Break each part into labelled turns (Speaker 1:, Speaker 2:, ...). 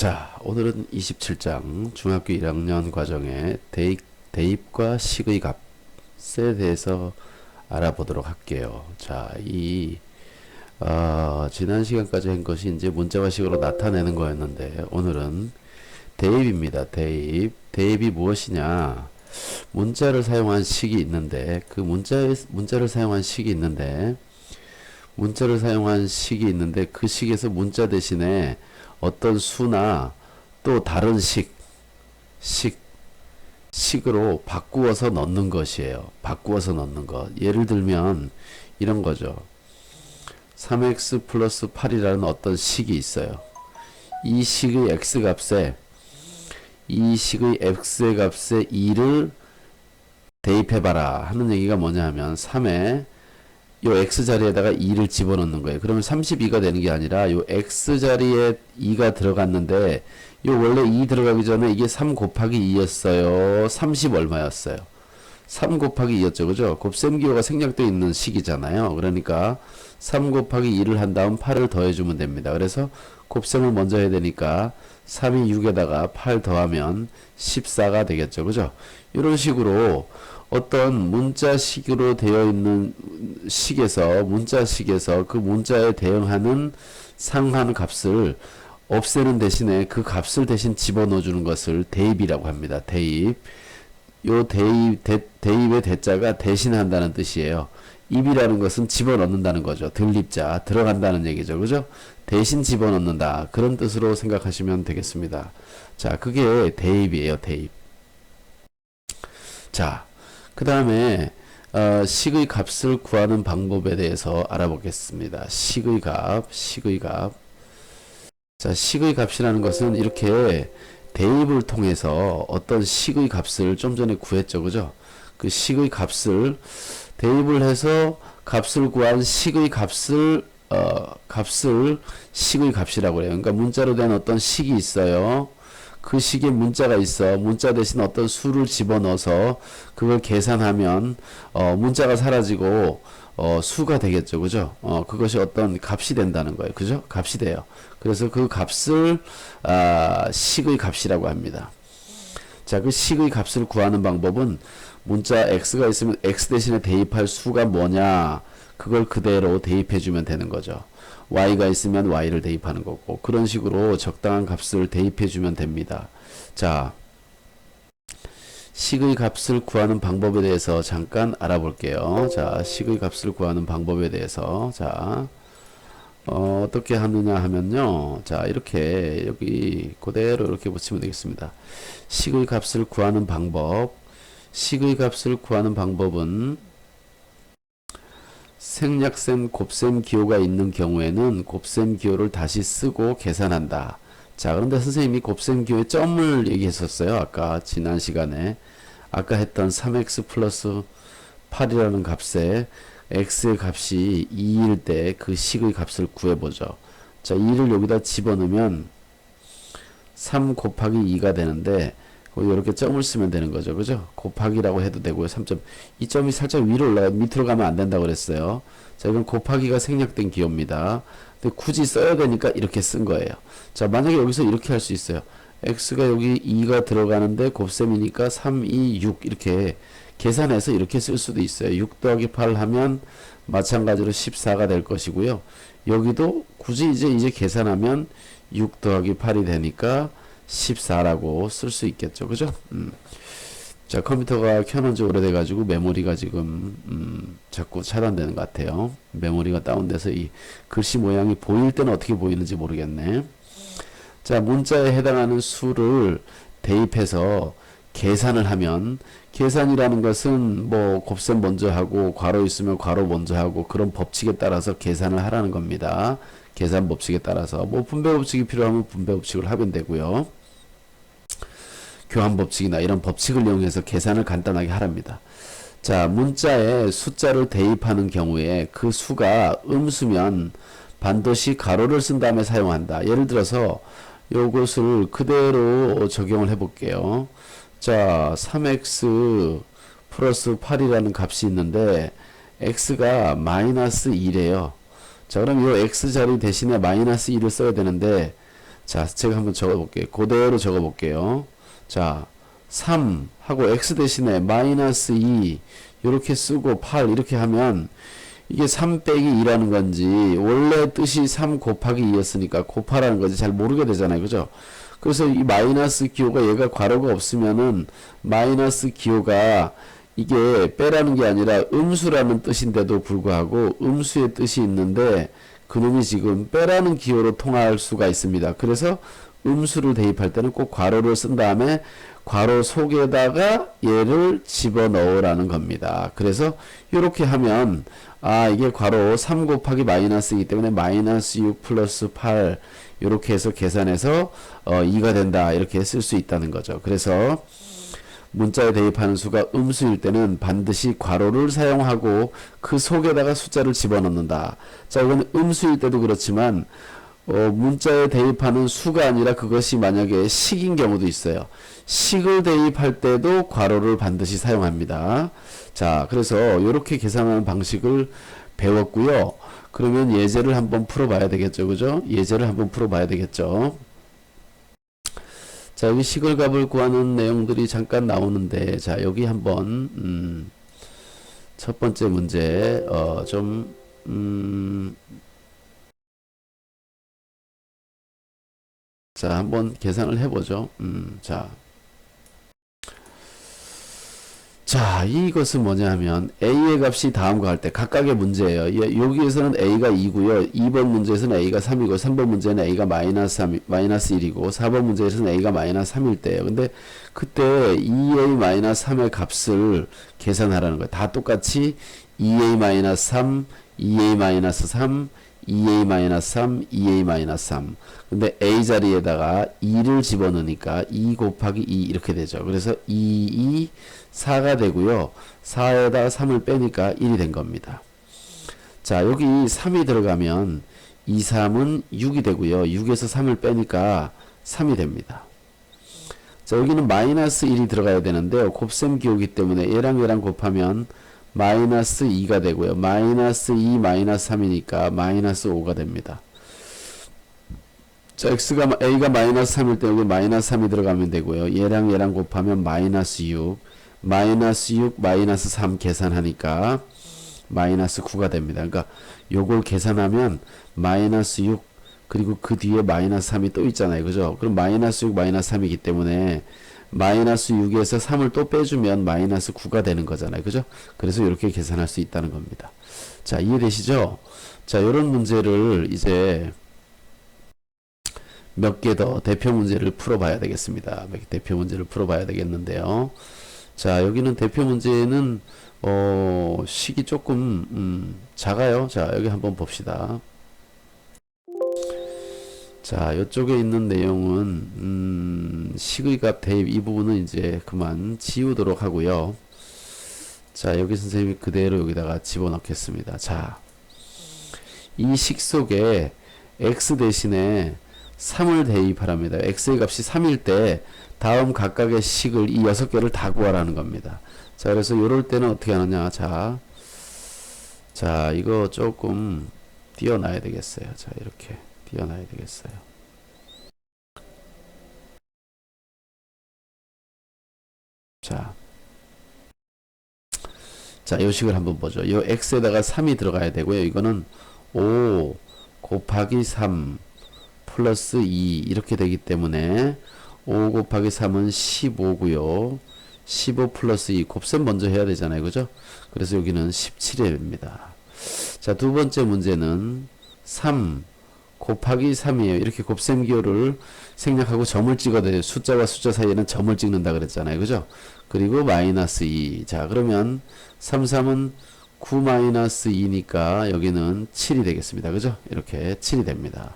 Speaker 1: 자, 오늘은 27장 중학교 1학년 과정의 대입, 대입과 식의 값에 대해서 알아보도록 할게요. 자, 이, 어, 지난 시간까지 한 것이 이제 문자화식으로 나타내는 거였는데, 오늘은 대입입니다. 대입. 대입이 무엇이냐? 문자를 사용한 식이 있는데, 그 문자에, 문자를 사용한 식이 있는데, 문자를 사용한 식이 있는데, 그 식에서 문자 대신에 어떤 수나 또 다른 식, 식, 식으로 바꾸어서 넣는 것이에요. 바꾸어서 넣는 것. 예를 들면 이런 거죠. 3x 플러스 8이라는 어떤 식이 있어요. 이 식의 x 값에 이 식의 x의 값에 2를 대입해봐라 하는 얘기가 뭐냐 하면 3에 요 x 자리에다가 2를 집어넣는 거예요. 그러면 32가 되는 게 아니라 요 x 자리에 2가 들어갔는데 요 원래 2 들어가기 전에 이게 3 곱하기 2였어요. 30 얼마였어요? 3 곱하기 2였죠. 그죠? 곱셈 기호가 생략되어 있는 식이잖아요. 그러니까 3 곱하기 2를 한 다음 8을 더해주면 됩니다. 그래서 곱셈을 먼저 해야 되니까 3이 6에다가 8 더하면 14가 되겠죠. 그죠? 이런 식으로 어떤 문자식으로 되어 있는 식에서 문자식에서 그 문자에 대응하는 상한 값을 없애는 대신에 그 값을 대신 집어넣어 주는 것을 대입이라고 합니다. 대입. 요 대입 대, 대입의 대자가 대신한다는 뜻이에요. 입이라는 것은 집어넣는다는 거죠. 들립자 들어간다는 얘기죠. 그죠? 대신 집어넣는다. 그런 뜻으로 생각하시면 되겠습니다. 자, 그게 대입이에요. 대입. 자, 그 다음에 어, 식의 값을 구하는 방법에 대해서 알아보겠습니다. 식의 값, 식의 값. 자, 식의 값이라는 것은 이렇게 대입을 통해서 어떤 식의 값을 좀 전에 구했죠, 그죠? 그 식의 값을 대입을 해서 값을 구한 식의 값을 어, 값을 식의 값이라고 해요. 그러니까 문자로 된 어떤 식이 있어요. 그 식에 문자가 있어. 문자 대신 어떤 수를 집어넣어서 그걸 계산하면 어, 문자가 사라지고 어, 수가 되겠죠. 그죠? 어, 그것이 어떤 값이 된다는 거예요. 그죠? 값이 돼요. 그래서 그 값을 아, 식의 값이라고 합니다. 자, 그 식의 값을 구하는 방법은 문자 x가 있으면 x 대신에 대입할 수가 뭐냐? 그걸 그대로 대입해 주면 되는 거죠. Y가 있으면 y를 대입하는 거고 그런 식으로 적당한 값을 대입해 주면 됩니다. 자, 식의 값을 구하는 방법에 대해서 잠깐 알아볼게요. 자, 식의 값을 구하는 방법에 대해서 자, 어, 어떻게 하느냐 하면요. 자, 이렇게 여기 그대로 이렇게 붙이면 되겠습니다. 식의 값을 구하는 방법. 식의 값을 구하는 방법은 생략셈, 곱셈 기호가 있는 경우에는 곱셈 기호를 다시 쓰고 계산한다. 자, 그런데 선생님이 곱셈 기호의 점을 얘기했었어요. 아까 지난 시간에. 아까 했던 3x 플러스 8이라는 값에 x의 값이 2일 때 그 식의 값을 구해보죠. 자, 2를 여기다 집어넣으면 3 곱하기 2가 되는데 이렇게 점을 쓰면 되는 거죠. 그죠? 곱하기라고 해도 되고요. 3점. 이 점이 살짝 위로 올라가 밑으로 가면 안 된다고 그랬어요. 자, 이건 곱하기가 생략된 기호입니다. 근데 굳이 써야 되니까 이렇게 쓴 거예요. 자, 만약에 여기서 이렇게 할 수 있어요. x가 여기 2가 들어가는데 곱셈이니까 3, 2, 6 이렇게 계산해서 이렇게 쓸 수도 있어요. 6 더하기 8 하면 마찬가지로 14가 될 것이고요. 여기도 굳이 이제 이제 계산하면 6 더하기 8이 되니까 14라고 쓸 수 있겠죠. 그죠? 음. 자, 컴퓨터가 켜놓은 지 오래돼가지고 메모리가 지금, 음, 자꾸 차단되는 것 같아요. 메모리가 다운돼서 이 글씨 모양이 보일 때는 어떻게 보이는지 모르겠네. 자, 문자에 해당하는 수를 대입해서 계산을 하면, 계산이라는 것은 뭐 곱셈 먼저 하고, 괄호 있으면 괄호 먼저 하고, 그런 법칙에 따라서 계산을 하라는 겁니다. 계산 법칙에 따라서. 뭐 분배 법칙이 필요하면 분배 법칙을 하면 되고요. 교환 법칙이나 이런 법칙을 이용해서 계산을 간단하게 하랍니다. 자, 문자에 숫자를 대입하는 경우에 그 수가 음수면 반드시 가로를 쓴 다음에 사용한다. 예를 들어서 요것을 그대로 적용을 해 볼게요. 자, 3x 플러스 8이라는 값이 있는데 x가 마이너스 2래요. 자, 그럼 이 x 자리 대신에 마이너스 2를 써야 되는데 자, 제가 한번 적어 볼게요. 그대로 적어 볼게요. 자, 3 하고 x 대신에 마이너스 2 이렇게 쓰고 8 이렇게 하면 이게 3 빼기 2라는 건지 원래 뜻이 3 곱하기 2였으니까 곱하라는 건지 잘 모르게 되잖아요. 그죠? 그래서 이 마이너스 기호가 얘가 괄호가 없으면은 마이너스 기호가 이게 빼라는 게 아니라 음수라는 뜻인데도 불구하고 음수의 뜻이 있는데 그놈이 지금 빼라는 기호로 통할 수가 있습니다. 그래서 음수를 대입할 때는 꼭 괄호를 쓴 다음에 괄호 속에다가 얘를 집어넣으라는 겁니다. 그래서 이렇게 하면 아 이게 괄호 3 곱하기 마이너스이기 때문에 마이너스 6 플러스 8 이렇게 해서 계산해서 어 2가 된다 이렇게 쓸 수 있다는 거죠. 그래서 문자에 대입하는 수가 음수일 때는 반드시 괄호를 사용하고 그 속에다가 숫자를 집어넣는다. 자, 이건 음수일 때도 그렇지만 어, 문자에 대입하는 수가 아니라 그것이 만약에 식인 경우도 있어요. 식을 대입할 때도 괄호를 반드시 사용합니다. 자, 그래서 이렇게 계산하는 방식을 배웠고요. 그러면 예제를 한번 풀어봐야 되겠죠, 그죠? 예제를 한번 풀어봐야 되겠죠. 자, 여기 시글값을 구하는 내용들이 잠깐 나오는데, 자, 여기 한번, 음, 첫 번째 문제, 어, 좀, 음, 자, 한번 계산을 해보죠. 음, 자. 자, 이것은 뭐냐 하면 a의 값이 다음과 할 때 각각의 문제예요. 예, 여기에서는 a가 2고요. 2번 문제에서는 a가 3이고 3번 문제는 a가 마이너스 3, 마이너스 1이고 4번 문제에서는 a가 마이너스 3일 때예요. 근데 그때 2a 마이너스 3의 값을 계산하라는 거예요. 다 똑같이 2a 마이너스 3, 2a 마이너스 3, 2a-3, 2a-3. 근데 a 자리에다가 2를 집어넣으니까 2 곱하기 2 이렇게 되죠. 그래서 2, 2, 4가 되고요. 4에다가 3을 빼니까 1이 된 겁니다. 자, 여기 3이 들어가면 2, 3은 6이 되고요. 6에서 3을 빼니까 3이 됩니다. 자, 여기는 마이너스 1이 들어가야 되는데요. 곱셈 기호기 때문에 얘랑 얘랑 곱하면 마이너스 2가 되고요. 마이너스 2 마이너스 3이니까 마이너스 5가 됩니다. 자, x가 a가 마이너스 3일 때 여기 마이너스 3이 들어가면 되고요. 얘랑 얘랑 곱하면 마이너스 6, 마이너스 6 마이너스 3 계산하니까 마이너스 9가 됩니다. 그러니까 요걸 계산하면 마이너스 6 그리고 그 뒤에 마이너스 3이 또 있잖아요. 그죠? 그럼 마이너스 6 마이너스 3이기 때문에 마이너스 6에서 3을 또 빼주면 마이너스 9가 되는 거잖아요. 그죠? 그래서 이렇게 계산할 수 있다는 겁니다. 자, 이해되시죠? 자, 이런 문제를 이제 몇 개 더 대표 문제를 풀어봐야 되겠습니다. 대표 문제를 풀어봐야 되겠는데요. 자, 여기는 대표 문제는 어, 식이 조금 음, 작아요. 자, 여기 한번 봅시다. 자, 이쪽에 있는 내용은 음, 식의값 대입 이 부분은 이제 그만 지우도록 하고요. 자, 여기 선생님이 그대로 여기다가 집어넣겠습니다. 자, 이 식 속에 x 대신에 3을 대입하랍니다. x의 값이 3일 때 다음 각각의 식을 이 6개를 다 구하라는 겁니다. 자, 그래서 이럴 때는 어떻게 하느냐. 자, 자, 이거 조금 띄어놔야 되겠어요. 자, 이렇게. 띄어놔야 되겠어요. 자, 자, 요 식을 한번 보죠. 요 x에다가 3이 들어가야 되고요. 이거는 5 곱하기 3 플러스 2 이렇게 되기 때문에 5 곱하기 3은 15고요. 15 플러스 2 곱셈 먼저 해야 되잖아요. 그죠? 그래서 여기는 17입니다. 자, 두 번째 문제는 3 곱하기 3이에요. 이렇게 곱셈 기호를 생략하고 점을 돼요. 숫자와 숫자 사이에는 점을 찍는다 그랬잖아요. 그죠? 그리고 마이너스 2. 자, 그러면 3, 3은 9 마이너스 2니까 여기는 7이 되겠습니다. 그죠? 이렇게 7이 됩니다.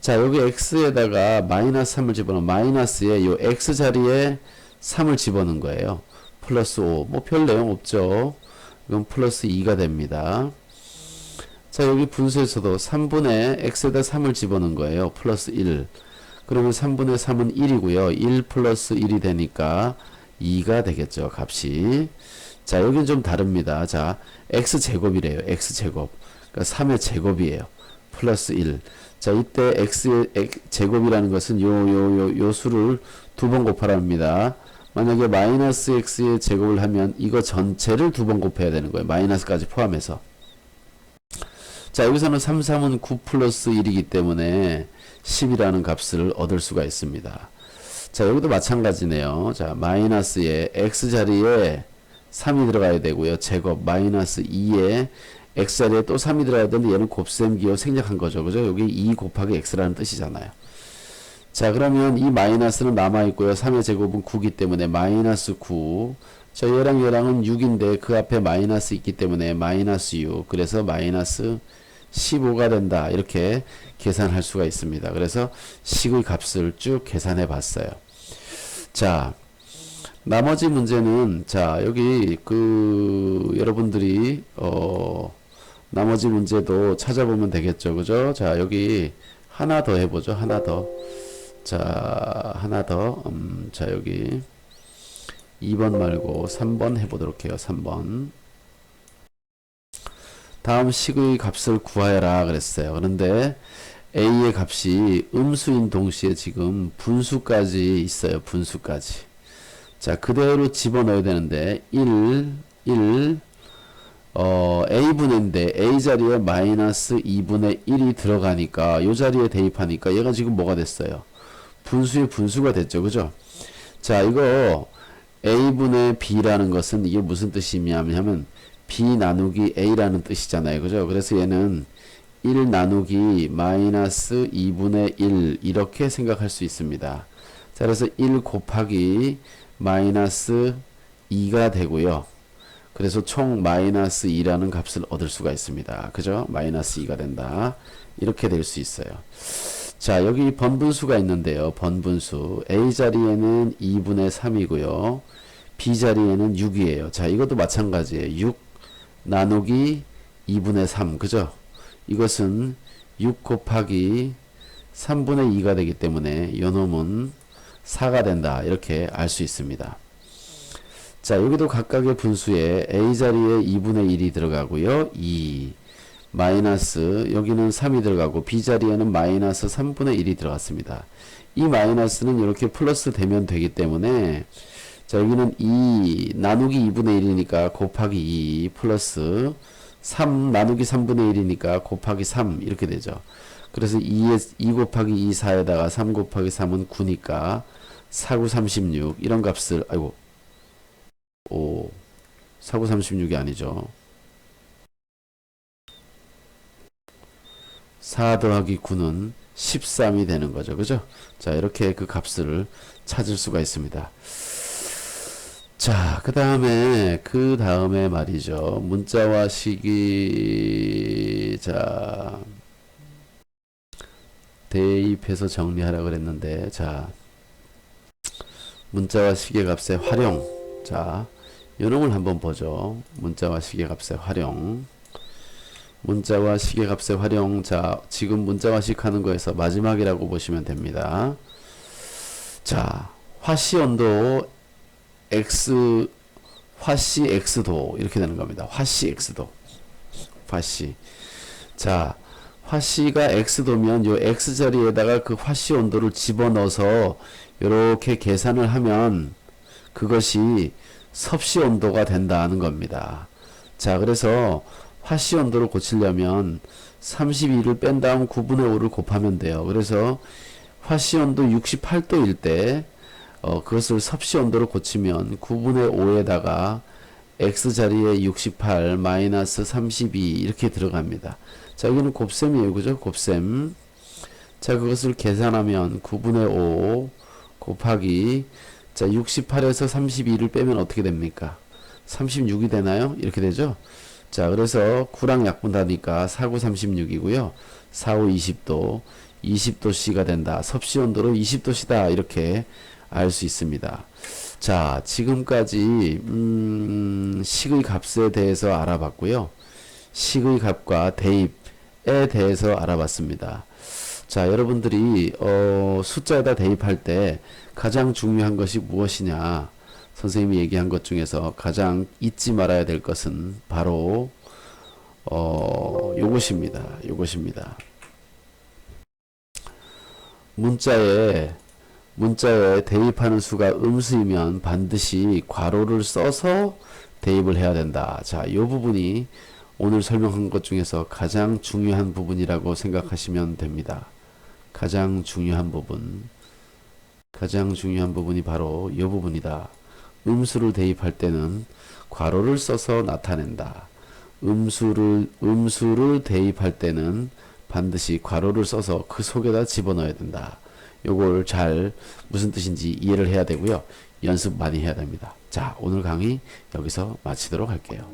Speaker 1: 자, 여기 x에다가 마이너스 3을 집어넣어 마이너스에 요 x 자리에 3을 집어넣은 거예요. 플러스 5. 뭐 별 내용 없죠. 이건 플러스 2가 됩니다. 자, 여기 분수에서도 3분의 x에다 3을 집어넣은 거예요. 플러스 1. 그러면 3분의 3은 1이고요. 1 플러스 1이 되니까 2가 되겠죠. 값이. 자, 여기는 좀 다릅니다. 자, x제곱이래요. x제곱. 그러니까 3의 제곱이에요. 플러스 1. 자, 이때 x의 엑- 제곱이라는 것은 요, 요, 요, 요 수를 두 번 곱하랍니다. 만약에 마이너스 x의 제곱을 하면 이거 전체를 두 번 곱해야 되는 거예요. 마이너스까지 포함해서. 자, 여기서는 3, 3은 9 플러스 1이기 때문에 10이라는 값을 얻을 수가 있습니다. 자, 여기도 마찬가지네요. 자, 마이너스에 x 자리에 3이 들어가야 되고요. 제곱 마이너스 2에 x 자리에 또 3이 들어가야 되는데 얘는 곱셈 기호 생략한 거죠. 그죠? 여기 2 곱하기 x라는 뜻이잖아요. 자, 그러면 이 마이너스는 남아있고요. 3의 제곱은 9기 때문에 마이너스 9. 저 얘랑 얘랑은 6인데 그 앞에 마이너스 있기 때문에 마이너스 6. 그래서 마이너스 15가 된다. 이렇게 계산할 수가 있습니다. 그래서 식의 값을 쭉 계산해 봤어요. 자, 나머지 문제는 자, 여기 그 여러분들이 어 나머지 문제도 찾아보면 되겠죠. 그죠? 자, 여기 하나 더 해보죠. 하나 더. 자, 하나 더. 음, 자, 여기 2번 말고 3번 해보도록 해요. 3번. 다음 식의 값을 구하여라 그랬어요. 그런데 a의 값이 음수인 동시에 지금 분수까지 있어요. 분수까지. 자, 그대로 집어넣어야 되는데 1, 1, 어, a분인데 a 자리에 마이너스 2분의 1이 들어가니까 이 자리에 대입하니까 얘가 지금 뭐가 됐어요? 분수의 분수가 됐죠. 그죠? 자, 이거 a분의 b라는 것은 이게 무슨 뜻이냐면 b 나누기 a라는 뜻이잖아요. 그죠? 그래서 얘는 1 나누기 마이너스 2분의 1 이렇게 생각할 수 있습니다. 자, 그래서 1 곱하기 마이너스 2가 되고요. 그래서 총 마이너스 2라는 값을 얻을 수가 있습니다. 그죠? 마이너스 2가 된다. 이렇게 될 수 있어요. 자, 여기 번분수가 있는데요. 번분수. A 자리에는 2분의 3이고요. B 자리에는 6이에요. 자, 이것도 마찬가지예요. 6 나누기 2분의 3. 그죠? 이것은 6 곱하기 3분의 2가 되기 때문에 요 놈은 4가 된다. 이렇게 알 수 있습니다. 자, 여기도 각각의 분수에 A 자리에 2분의 1이 들어가고요. 2 마이너스 여기는 3이 들어가고 B 자리에는 마이너스 3분의 1이 들어갔습니다. 이 마이너스는 이렇게 플러스 되면 되기 때문에 자, 여기는 2 나누기 2분의 1이니까 곱하기 2 플러스 3 나누기 3분의 1이니까 곱하기 3 이렇게 되죠. 그래서 2에 2 곱하기 2 4에다가 3 곱하기 3은 9니까 4, 9, 36 이런 값을 아이고 오 4, 9, 36이 아니죠. 4 더하기 9는 13이 되는 거죠. 그죠? 자, 이렇게 그 값을 찾을 수가 있습니다. 자, 그 다음에, 그 다음에 말이죠. 문자와 식이, 자, 대입해서 정리하라 그랬는데, 자, 문자와 식의 값의 활용. 자, 요놈을 한번 보죠. 문자와 식의 값의 활용. 문자와 식의 값의 활용. 자, 지금 문자와 식 하는 거에서 마지막이라고 보시면 됩니다. 자, 화씨 온도 x 화씨 x도 이렇게 되는 겁니다. 화씨 x도. 화씨. 자, 화씨가 x도면 요 x 자리에다가 그 화씨 온도를 집어넣어서 이렇게 계산을 하면 그것이 섭씨 온도가 된다는 겁니다. 자, 그래서 화씨 온도를 고치려면 32를 뺀 다음 9분의 5를 곱하면 돼요. 그래서 화씨 온도 68도일 때 어, 그것을 섭씨 온도로 고치면 9분의 5에다가 x 자리에 68 마이너스 32 이렇게 들어갑니다. 자 여기는 곱셈이에요. 그죠? 곱셈. 자 그것을 계산하면 9분의 5 곱하기 자 68에서 32를 빼면 어떻게 됩니까? 36이 되나요? 이렇게 되죠? 자 그래서 9랑 약분하니까 4, 9, 36이고요. 4, 5, 20도 20도씨가 된다. 섭씨 온도로 20도씨다. 이렇게 알 수 있습니다. 자, 지금까지 음, 식의 값에 대해서 알아봤고요. 식의 값과 대입에 대해서 알아봤습니다. 자, 여러분들이 어, 숫자에다 대입할 때 가장 중요한 것이 무엇이냐? 선생님이 얘기한 것 중에서 가장 잊지 말아야 될 것은 바로 어, 요것입니다. 요것입니다. 문자에 문자에 대입하는 수가 음수이면 반드시 괄호를 써서 대입을 해야 된다. 자, 이 부분이 오늘 설명한 것 중에서 가장 중요한 부분이라고 생각하시면 됩니다. 가장 중요한 부분. 가장 중요한 부분이 바로 이 부분이다. 음수를 대입할 때는 괄호를 써서 나타낸다. 음수를 음수를 대입할 때는 반드시 괄호를 써서 그 속에다 집어넣어야 된다. 요걸 잘 무슨 뜻인지 이해를 해야 되고요. 연습 많이 해야 됩니다. 자, 오늘 강의 여기서 마치도록 할게요.